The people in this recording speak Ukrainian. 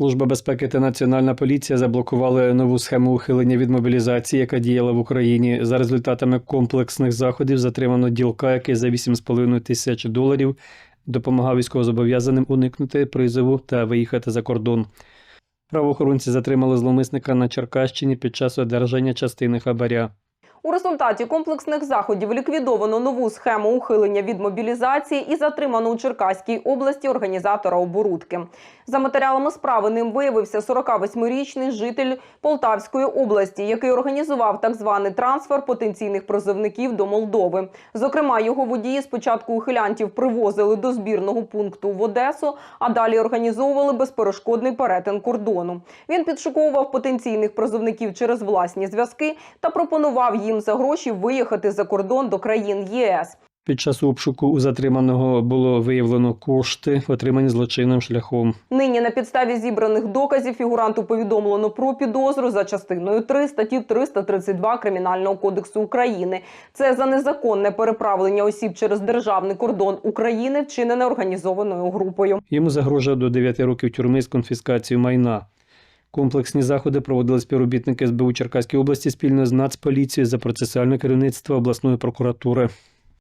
Служба безпеки та національна поліція заблокували нову схему ухилення від мобілізації, яка діяла в Україні. За результатами комплексних заходів затримано ділка, який за 8,5 тисяч доларів допомагав військовозобов'язаним уникнути призову та виїхати за кордон. Правоохоронці затримали зловмисника на Черкащині під час одержання частини хабаря. У результаті комплексних заходів ліквідовано нову схему ухилення від мобілізації і затримано у Черкаській області організатора оборудки. За матеріалами справи ним виявився 48-річний житель Полтавської області, який організував так званий трансфер потенційних призовників до Молдови. Зокрема, його водії спочатку ухилянтів привозили до збірного пункту в Одесу, а далі організовували безперешкодний перетин кордону. Він підшуковував потенційних призовників через власні зв'язки та пропонував їм за гроші виїхати за кордон до країн ЄС. Під час обшуку у затриманого було виявлено кошти, отримані злочинним шляхом. Нині на підставі зібраних доказів фігуранту повідомлено про підозру за частиною 3 статті 332 Кримінального кодексу України. Це за незаконне переправлення осіб через державний кордон України, вчинене організованою групою. Йому загрожує до 9 років тюрми з конфіскацією майна. Комплексні заходи проводили співробітники СБУ Черкаської області спільно з Нацполіцією за процесуальне керівництво обласної прокуратури.